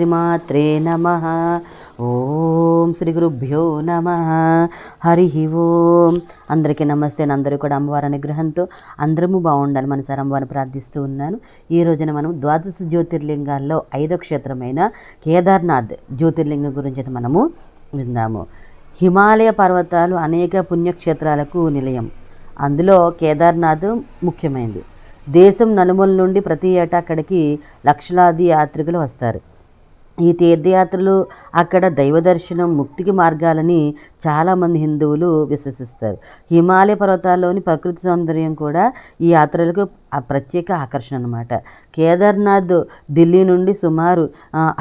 శ్రీమాత్రే నమ. ఓం శ్రీ గురుభ్యో నమ. హరి ఓం. అందరికీ నమస్తే అని అందరూ కూడా అమ్మవారి అనుగ్రహంతో అందరము బాగుండాలి మన సార్ అమ్మవారిని ప్రార్థిస్తూ ఉన్నాను. ఈ రోజున మనం ద్వాదశ జ్యోతిర్లింగాల్లో ఐదో క్షేత్రమైన కేదార్నాథ్ జ్యోతిర్లింగం గురించి అయితే మనము విందాము. హిమాలయ పర్వతాలు అనేక పుణ్యక్షేత్రాలకు నిలయం. అందులో కేదార్నాథ్ ముఖ్యమైనది. దేశం నలుమూల నుండి ప్రతి ఏటా అక్కడికి లక్షలాది యాత్రికులు వస్తారు. ఈ తీర్థయాత్రలు అక్కడ దైవ దర్శనం ముక్తికి మార్గాలని చాలామంది హిందువులు విశ్వసిస్తారు. హిమాలయ పర్వతాల్లోని ప్రకృతి సౌందర్యం కూడా ఈ యాత్రలకు ప్రత్యేక ఆకర్షణ అనమాట కేదార్నాథ్ ఢిల్లీ నుండి సుమారు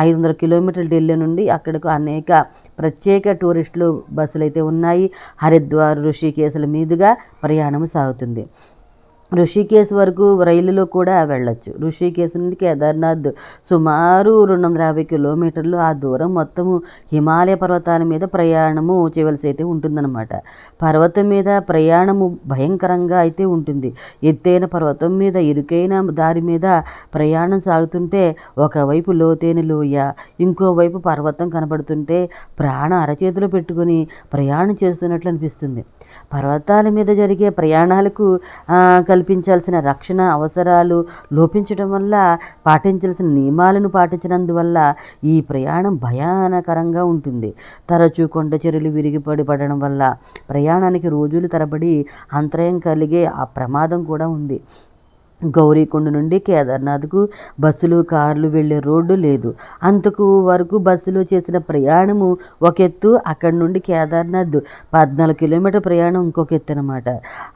ఐదు వందల కిలోమీటర్ల ఢిల్లీ నుండి అక్కడకు అనేక ప్రత్యేక టూరిస్టులు బస్సులు అయితే ఉన్నాయి. హరిద్వార్ ఋషికేశుల మీదుగా ప్రయాణం సాగుతుంది. ఋషికేశ్ వరకు రైలులో కూడా వెళ్ళొచ్చు. ఋషికేశ్ నుండి కేదార్నాథ్ సుమారు రెండు వందల యాభై కిలోమీటర్లు ఆ దూరం మొత్తము హిమాలయ పర్వతాల మీద ప్రయాణము చేయవలసి అయితే ఉంటుందన్నమాట. పర్వతం మీద ప్రయాణము భయంకరంగా అయితే ఉంటుంది. ఎత్తైన పర్వతం మీద ఇరుకైన దారి మీద ప్రయాణం సాగుతుంటే ఒకవైపు లోతైన లోయ ఇంకోవైపు పర్వతం కనబడుతుంటే ప్రాణ అరచేతిలో పెట్టుకొని ప్రయాణం చేస్తున్నట్లు అనిపిస్తుంది. పర్వతాల మీద జరిగే ప్రయాణాలకు కల్పించాల్సిన రక్షణ అవసరాలు లోపించడం వల్ల పాటించాల్సిన నియమాలను పాటించినందువల్ల ఈ ప్రయాణం భయానకరంగా ఉంటుంది. తరచూ కొండ చెరువులు విరిగిపడి పడడం వల్ల ప్రయాణానికి రోజులు తరబడి అంతరాయం కలిగే ఆ ప్రమాదం కూడా ఉంది. గౌరీకొండ నుండి కేదార్నాథ్కు బస్సులు కార్లు వెళ్ళే రోడ్డు లేదు. అంతకు వరకు బస్సులో చేసిన ప్రయాణము ఒక ఎత్తు అక్కడి నుండి కేదార్నాథ్ పద్నాలుగు కిలోమీటర్ ప్రయాణం ఇంకొక ఎత్తు అనమాట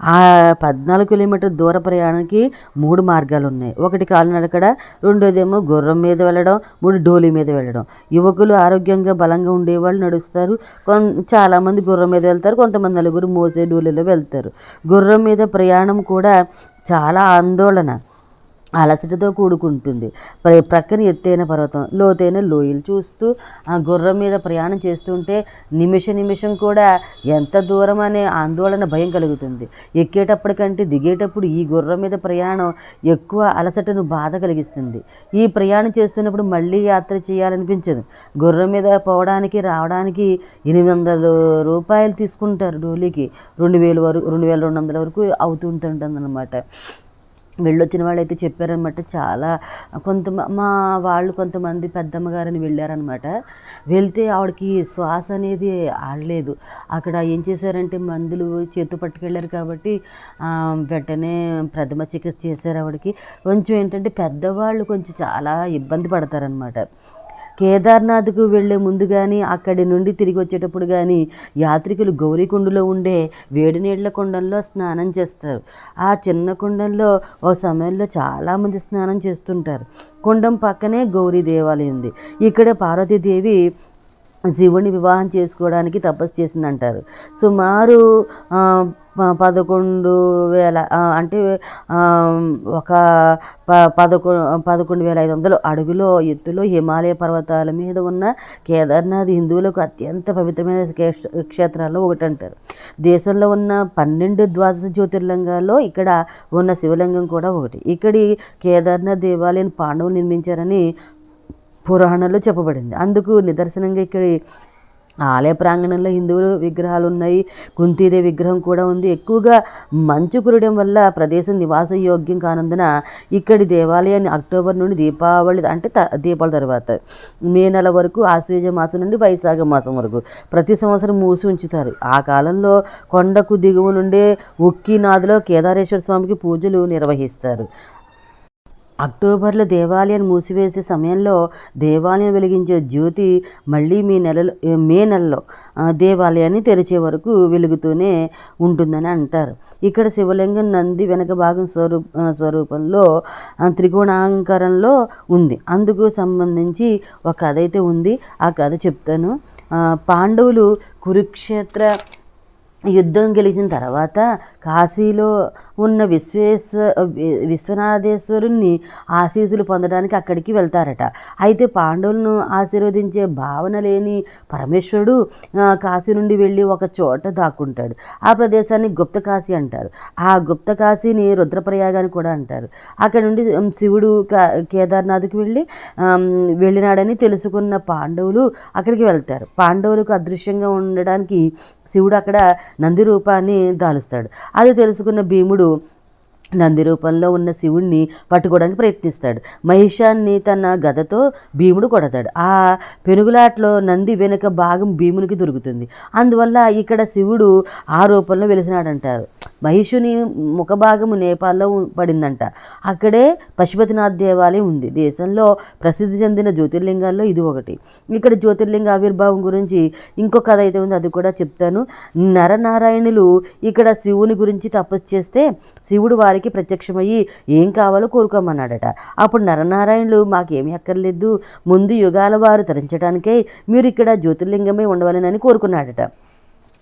ఆ పద్నాలుగు కిలోమీటర్ దూర ప్రయాణానికి మూడు మార్గాలు ఉన్నాయి. ఒకటి కాలినడకడ రెండోదేమో గుర్రం మీద వెళ్ళడం మూడు డోలి మీద వెళ్ళడం. యువకులు ఆరోగ్యంగా బలంగా ఉండేవాళ్ళు నడుస్తారు. కొన్ చాలామంది గుర్రం మీద వెళ్తారు. కొంతమంది నలుగురు మోసే డోలీలో వెళ్తారు. గుర్రం మీద ప్రయాణం కూడా చాలా ఆందోళన. అలసటతో కూడుకుంటుంది. ప్రక్కన ఎత్తైన పర్వతం లోతైన లోయలు చూస్తూ ఆ గుర్రం మీద ప్రయాణం చేస్తుంటే నిమిష నిమిషం కూడా ఎంత దూరం అనే ఆందోళన భయం కలుగుతుంది. ఎక్కేటప్పటికంటే దిగేటప్పుడు ఈ గుర్రం మీద ప్రయాణం ఎక్కువ అలసటను బాధ కలిగిస్తుంది. ఈ ప్రయాణం చేస్తున్నప్పుడు మళ్ళీ యాత్ర చేయాలనిపించదు. గుర్రం మీద పోవడానికి రావడానికి ఎనిమిది వందల రూపాయలు తీసుకుంటారు డోలీకి రెండు వేలు వరకు రెండు వేల రెండు వందల వరకు అవుతుంటుంది అనమాట వెళ్ళొచ్చిన వాళ్ళు అయితే చెప్పారనమాట చాలా కొంత మా వాళ్ళు కొంతమంది పెద్దమ్మ గారని వెళ్ళారనమాట. వెళ్తే ఆవిడకి శ్వాస అనేది ఆడలేదు. అక్కడ ఏం చేశారంటే మందులు చేతు పట్టుకెళ్ళారు కాబట్టి వెంటనే ప్రథమ చికిత్స చేశారు ఆవిడకి. కొంచెం ఏంటంటే పెద్దవాళ్ళు కొంచెం చాలా ఇబ్బంది పడతారనమాట. కేదార్నాథ్కు వెళ్ళే ముందు కానీ అక్కడి నుండి తిరిగి వచ్చేటప్పుడు కానీ యాత్రికులు గౌరీకుండలో ఉండే వేడి నీళ్ళ కుండంలో స్నానం చేస్తారు. ఆ చిన్న కుండంలో ఓ సమయంలో చాలామంది స్నానం చేస్తుంటారు. కుండం పక్కనే గౌరీ దేవాలయం ఉంది. ఇక్కడ పార్వతీదేవి శివుని వివాహం చేసుకోవడానికి తపస్సు చేసిందంటారు. సుమారు పదకొండు వేల అంటే ఒక ప పదకొండు పదకొండు వేల ఐదు వందలు అడుగులో ఎత్తులో హిమాలయ పర్వతాల మీద ఉన్న కేదార్నాథ్ హిందువులకు అత్యంత పవిత్రమైన క్షేత్రాల్లో ఒకటి అంటారు దేశంలో ఉన్న పన్నెండు ద్వాదశ జ్యోతిర్లింగాల్లో ఇక్కడ ఉన్న శివలింగం కూడా ఒకటి. ఇక్కడి కేదార్నాథ్ దేవాలయం పాండవులు నిర్మించారని పురాణంలో చెప్పబడింది. అందుకు నిదర్శనంగా ఇక్కడ ఆలయ ప్రాంగణంలో హిందువులు విగ్రహాలు ఉన్నాయి. కుంతీదేవి విగ్రహం కూడా ఉంది. ఎక్కువగా మంచు కురడం వల్ల ప్రదేశం నివాస యోగ్యం కానందున ఇక్కడి దేవాలయాన్ని అక్టోబర్ నుండి దీపావళి అంటే దీపావళి తర్వాత మే నెల వరకు ఆశ్వేజ మాసం నుండి వైశాఖ మాసం వరకు ప్రతి సంవత్సరం మూసి ఉంచుతారు. ఆ కాలంలో కొండకు దిగువ నుండే ఉక్కినాథులో కేదారేశ్వర స్వామికి పూజలు నిర్వహిస్తారు. అక్టోబర్లో దేవాలయాన్ని మూసివేసే సమయంలో దేవాలయం వెలిగించే జ్యోతి మళ్ళీ మీ నెలలో మే నెలలో దేవాలయాన్ని తెరిచే వరకు వెలుగుతూనే ఉంటుందని అంటారు. ఇక్కడ శివలింగం నంది వెనక భాగం స్వరూప స్వరూపంలో త్రికోణాంకరంలో ఉంది. అందుకు సంబంధించి ఒక కథ అయితే ఉంది. ఆ కథ చెప్తాను. పాండవులు కురుక్షేత్ర యుద్ధం గెలిచిన తర్వాత కాశీలో ఉన్న విశ్వేశ్వ విశ్వనాథేశ్వరుణ్ణి ఆశీస్సులు పొందడానికి అక్కడికి వెళ్తారట. అయితే పాండవులను ఆశీర్వదించే భావన లేని పరమేశ్వరుడు కాశీ నుండి వెళ్ళి ఒక చోట దాక్కుంటాడు. ఆ ప్రదేశాన్ని గుప్త కాశీ అంటారు. ఆ గుప్త కాశీని రుద్రప్రయాగ అని కూడా అంటారు. అక్కడ నుండి శివుడు కేదార్నాథ్కి వెళ్ళి వెళ్ళినాడని తెలుసుకున్న పాండవులు అక్కడికి వెళ్తారు. పాండవులకు అదృశ్యంగా ఉండడానికి శివుడు అక్కడ నంది రూపాన్ని దాలుస్తాడు. అది తెలుసుకున్న భీముడు నంది రూపంలో ఉన్న శివుణ్ణి పట్టుకోవడానికి ప్రయత్నిస్తాడు. మహిషాన్ని తన గదతో భీముడు కొడతాడు. ఆ పెనుగులాట్లో నంది వెనుక భాగం భీమునికి దొరుకుతుంది. అందువల్ల ఇక్కడ శివుడు ఆ రూపంలో వెలిసినాడంటారు. మహిషుని ముఖభాగము నేపాల్లో పడిందంట. అక్కడే పశుపతినాథ్ దేవాలయం ఉంది. దేశంలో ప్రసిద్ధి చెందిన జ్యోతిర్లింగాల్లో ఇది ఒకటి. ఇక్కడ జ్యోతిర్లింగ ఆవిర్భావం గురించి ఇంకో కథ అయితే ఉంది. అది కూడా చెప్తాను. నరనారాయణులు ఇక్కడ శివుని గురించి తపస్సు చేస్తే శివుడు వారికి ప్రత్యక్షమయ్యి ఏం కావాలో కోరుకోమన్నాడట. అప్పుడు నరనారాయణులు మాకేమీ అక్కర్లేదు. ముందు యుగాల వారు తరించడానికే మీరు ఇక్కడ జ్యోతిర్లింగమే ఉండవాలని కోరుకున్నాడట.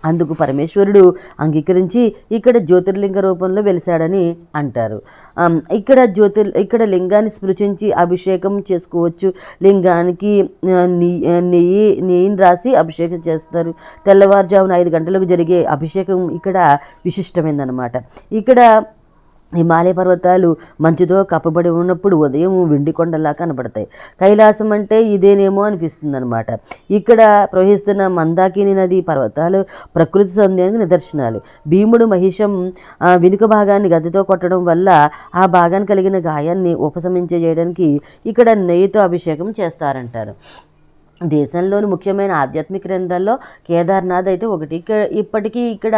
అందుకు పరమేశ్వరుడు అంగీకరించి ఇక్కడ జ్యోతిర్లింగ రూపంలో వెలిశాడని అంటారు. ఇక్కడ జ్యోతిర్ ఇక్కడ లింగాన్ని స్పృశించి అభిషేకం చేసుకోవచ్చు. లింగానికి నెయ్యి నెయ్యి నెయ్యిని రాసి అభిషేకం చేస్తారు. తెల్లవారుజామున ఐదు గంటలకు జరిగే అభిషేకం ఇక్కడ విశిష్టమైందనమాట ఇక్కడ హిమాలయ పర్వతాలు మంచుతో కప్పబడి ఉన్నప్పుడు ఉదయం వెండి కొండలా కనబడతాయి. కైలాసం అంటే ఇదేనేమో అనిపిస్తుంది అనమాట ఇక్కడ ప్రవహిస్తున్న మందాకిని నది పర్వతాలు ప్రకృతి సౌందర్యానికి నిదర్శనాలు. భీముడు మహిషం వెనుక భాగాన్ని గదితో కొట్టడం వల్ల ఆ భాగాన్ని కలిగిన గాయాన్ని ఉపశమించే చేయడానికి ఇక్కడ నెయ్యితో అభిషేకం చేస్తారంటారు. దేశంలోని ముఖ్యమైన ఆధ్యాత్మిక గ్రంథాల్లో కేదార్నాథ్ అయితే ఒకటి. ఇక్కడ ఇప్పటికీ ఇక్కడ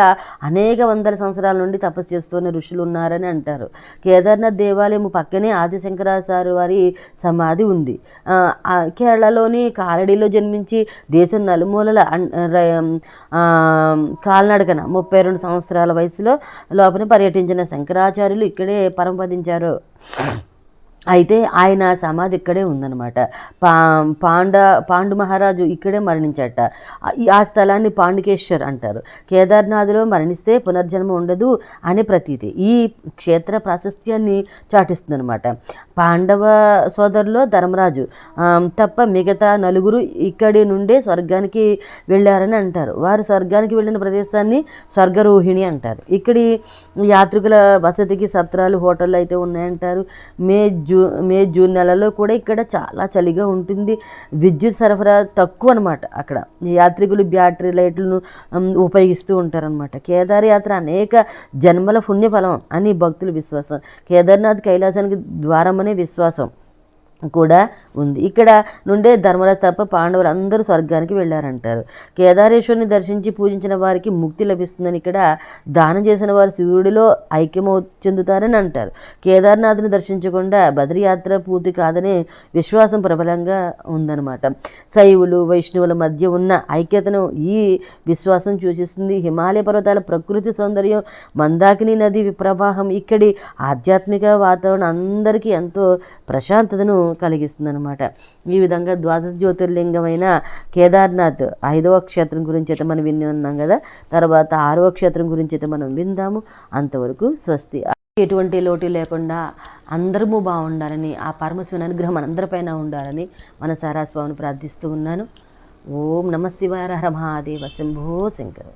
అనేక వందల సంవత్సరాల నుండి తపస్సు చేస్తున్న ఋషులు ఉన్నారని అంటారు. కేదార్నాథ్ దేవాలయం పక్కనే ఆదిశంకరాచార్య వారి సమాధి ఉంది. కేరళలోని కాలడీలో జన్మించి దేశం నలుమూలల కాలనడకన కాలినడకన ముప్పై రెండు సంవత్సరాల వయసులో లోపల పర్యటించిన శంకరాచార్యులు ఇక్కడే పరంపదించారు. అయితే ఆయన సమాధి ఇక్కడే ఉందన్నమాట. పా పాండ పాండు మహారాజు ఇక్కడే మరణించట. ఆ- ఈ- ఆ స్థలాన్ని పాండుకేశ్వర్ అంటారు. కేదార్నాథ్లో మరణిస్తే పునర్జన్మ ఉండదు అనే ప్రతీతి. ఈ క్షేత్ర ప్రాశస్త్యాన్ని చాటిస్తుందన్నమాట. పాండవ సోదరులో ధర్మరాజు తప్ప మిగతా నలుగురు ఇక్కడి నుండే స్వర్గానికి వెళ్ళారని అంటారు. వారు స్వర్గానికి వెళ్ళిన ప్రదేశాన్ని స్వర్గరోహిణి అంటారు. ఇక్కడి యాత్రికుల వసతికి సత్రాలు హోటళ్ళు అయితే ఉన్నాయంటారు. మే జూ మే జూన్ నెలలో కూడా ఇక్కడ చాలా చలిగా ఉంటుంది. విద్యుత్ సరఫరా తక్కువ అనమాట అక్కడ. యాత్రికులు బ్యాటరీ లైట్లను ఉపయోగిస్తూ ఉంటారనమాట కేదార్ యాత్ర అనేక జన్మల పుణ్యఫలం అని భక్తుల విశ్వాసం. కేదార్నాథ్ కైలాసానికి ద్వారం అనే విశ్వాసం. కూడా ఉంది. ఇక్కడ నుండే ధర్మరాజు తప్ప పాండవులు అందరూ స్వర్గానికి వెళ్ళారంటారు. కేదారేశ్వరుని దర్శించి పూజించిన వారికి ముక్తి లభిస్తుందని ఇక్కడ దానం చేసిన వారు శివుడిలో ఐక్యమౌ చెందుతారని అంటారు. కేదార్నాథ్ని దర్శించకుండా బద్రీయాత్ర పూర్తి కాదనే విశ్వాసం ప్రబలంగా ఉందన్నమాట. శైవులు వైష్ణవుల మధ్య ఉన్న ఐక్యతను ఈ విశ్వాసం సూచిస్తుంది. హిమాలయ పర్వతాల ప్రకృతి సౌందర్యం మందాకిని నది ప్రవాహం ఇక్కడి ఆధ్యాత్మిక వాతావరణం అందరికీ ఎంతో ప్రశాంతతను కలిగిస్తుంది అనమాట ఈ విధంగా ద్వాదశ జ్యోతిర్లింగమైన కేదార్నాథ్ ఐదవ క్షేత్రం గురించి అయితే మనం విని ఉన్నాం కదా. తర్వాత ఆరవ క్షేత్రం గురించి అయితే మనం విందాము. అంతవరకు స్వస్తి. ఎటువంటి లోటు లేకుండా అందరము బాగుండాలని ఆ పరమశివుని అనుగ్రహం మనందరిపైన ఉండాలని మన సారాస్వామిని ప్రార్థిస్తూ ఉన్నాను. ఓం నమ శివాయ మహాదేవ శంభో శంకర.